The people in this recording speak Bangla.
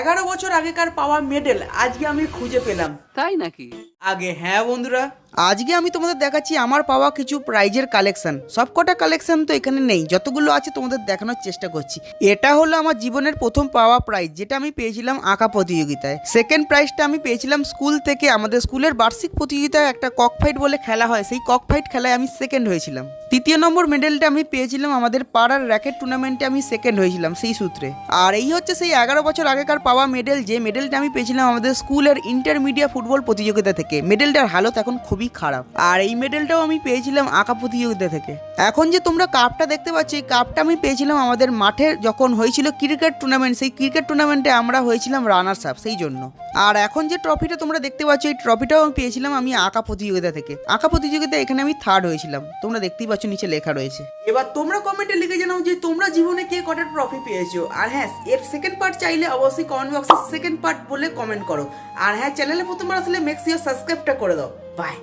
এগারো বছর আগেকার পাওয়া মেডেল আজকে আমি খুঁজে পেলাম। তাই নাকি? আগে হ্যাঁ বন্ধুরা। আজকে আমি তোমাদের দেখাচ্ছি আমার পাওয়া কিছু প্রাইজের কালেকশন সবকটা কালেকশন তো এখানে নেই, যতগুলো আছে তোমাদের দেখানোর চেষ্টা করছি। এটা হলো আমার জীবনের প্রথম পাওয়া প্রাইজ যেটা আমি পেয়েছিলাম আঁকা প্রতিযোগিতায়। সেকেন্ড প্রাইজটা আমি পেয়েছিলাম স্কুল থেকে, আমাদের স্কুলের বার্ষিক প্রতিযোগিতায় একটা কক ফাইট বলে খেলা হয়, সেই কক ফাইট খেলায় আমি সেকেন্ড হয়েছিলাম। তৃতীয় নম্বর মেডেলটা আমি পেয়েছিলাম আমাদের পাড়ার র্যাকেট টুর্নামেন্টে আমি সেকেন্ড হয়েছিলাম, সেই সূত্রে। আর এই হচ্ছে সেই এগারো বছর আগেকার পাওয়া মেডেল যে মেডেলটা আমি পেয়েছিলাম আমাদের স্কুলের ইন্টারমিডিয়া ফুটবল প্রতিযোগিতা থেকে। মেডেলটার হালত এখন খুবই খারাপ। আর এই মেডেলটাও আমি পেয়েছিলাম আঁকা প্রতিযোগিতা থেকে। এখন যে তোমরা কাপটা দেখতে পাচ্ছ, এই কাপটা আমি পেয়েছিলাম আমাদের মাঠে যখন হয়েছিল ক্রিকেট টুর্নামেন্ট সেই ক্রিকেট টুর্নামেন্টে আমরা হয়েছিলাম রানার্স আপ সেই জন্য। আর এখন যে ট্রফিটা তোমরা দেখতে পাচ্ছ, এই ট্রফিটাও আমি পেয়েছিলাম আমি আঁকা প্রতিযোগিতা থেকে। আঁকা প্রতিযোগিতা এখানে আমি থার্ড হয়েছিলাম। তোমরা দেখতেই পাচ্ছ নিচে লেখা রয়েছে। এবার তোমরা কমেন্টে লিখে জানাও যে তোমরা জীবনে কে কটা ট্রফি পেয়েছ? আর হ্যাঁ এর সেকেন্ড পার্ট চাইলে অবশ্যই কমেন্ট বক্সে সেকেন্ড পার্ট বলে কমেন্ট করো। আর হ্যাঁ চ্যানেলে প্রথমবার আসলে মেক শিওর সাবস্ক্রাইবটা করে দাও। বাই